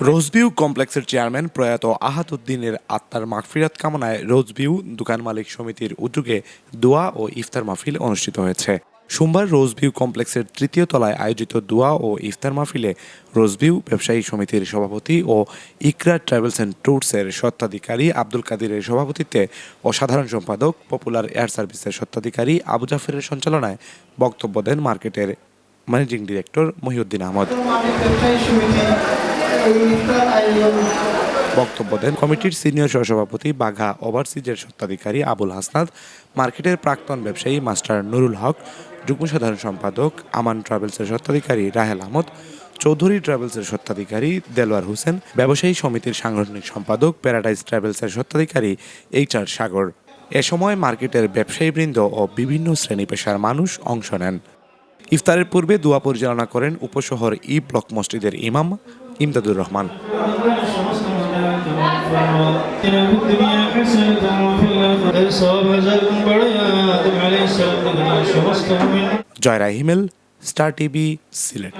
Rose View কমপ্লেক্সের chairman প্রয়াত আহাত উদ্দিনের আত্মার মাগফিরাত কামনায় রোজভিউ দোকান মালিক সমিতির উদ্যোগে দোয়া ও ইফতার মাহফিল অনুষ্ঠিত হয়েছে। সোমবার রোজভিউ কমপ্লেক্সের তৃতীয় তলায় আয়োজিত দোয়া ও ইফতার মাহফিলে রোজভিউ ব্যবসায়ী সমিতির সভাপতি ও ইকরা ট্রাভেলস অ্যান্ড ট্যুরসের স্বত্বাধিকারী আব্দুল কাদিরের সভাপতিত্বে ও সাধারণ সম্পাদক, পপুলার এয়ার সার্ভিসের স্বত্বাধিকারী আবু জাফরের সঞ্চালনায় বক্তব্য দেন মার্কেটের ম্যানেজিং ডিরেক্টর মহিউদ্দিন আহমদ। বক্তব্য দেন কমিটির সিনিয়র সহসভাপতি বাঘা ওভারসিজের স্বত্বাধিকারী আবুল হাসনাদ মার্কেটের প্রাক্তন ব্যবসায়ী মাস্টার নুরুল হক, যুগ্ম সাধারণ সম্পাদক আমান ট্রাভেলসের স্বত্বাধিকারী রাহেল আহমদ, চৌধুরী ট্রাভেলসের স্বত্বাধিকারী দেলোয়ার হোসেন, ব্যবসায়ী সমিতির সাংগঠনিক সম্পাদক প্যারাডাইজ ট্রাভেলসের স্বত্বাধিকারী এইচ আর সাগর। এ সময় মার্কেটের ব্যবসায়ীবৃন্দ ও বিভিন্ন শ্রেণি পেশার মানুষ অংশ নেন। ইফতারের পূর্বে দোয়া পরিচালনা করেন উপশহর ই ব্লক মসজিদের ইমাম Imdadur Rahman. Joyra Himel Star TV Sylhet.